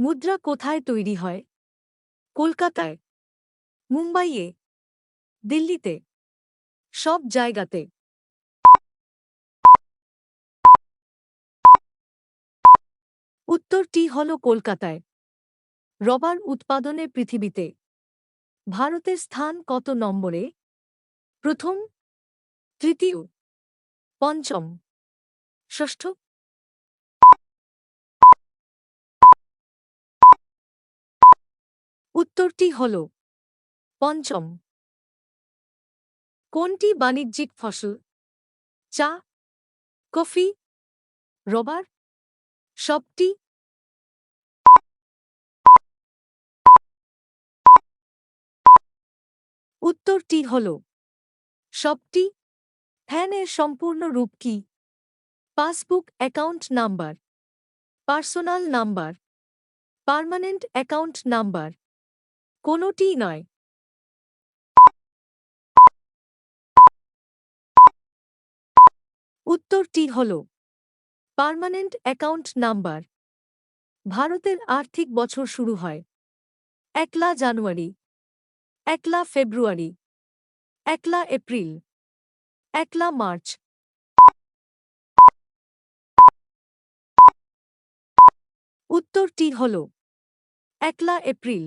মুদ্রা কোথায় তৈরি হয়? কলকাতায়, মুম্বাইয়ে, দিল্লিতে, সব জায়গাতে। উত্তরটি হল কলকাতায়। রবার উৎপাদনে পৃথিবীতে। ভারতের স্থান কত নম্বরে? প্রথম, তৃতীয়, পঞ্চম, ষষ্ঠ উত্তরটি হল পঞ্চম। কোনটি বাণিজ্যিক ফসল? চা, কফি, রবার, সবটি। উত্তরটি হল সবটি। ফ্যানের সম্পূর্ণ রূপ কি? Passbook account number, personal number, permanent account number. কোনোটিই নয়। উত্তরটি হল, পার্মানেন্ট অ্যাকাউন্ট নাম্বার। ভারতের আর্থিক বছর শুরু হয়। একলা জানুয়ারি, একলা ফেব্রুয়ারি, একলা এপ্রিল, একলা মার্চ। উত্তরটি হল, একলা এপ্রিল।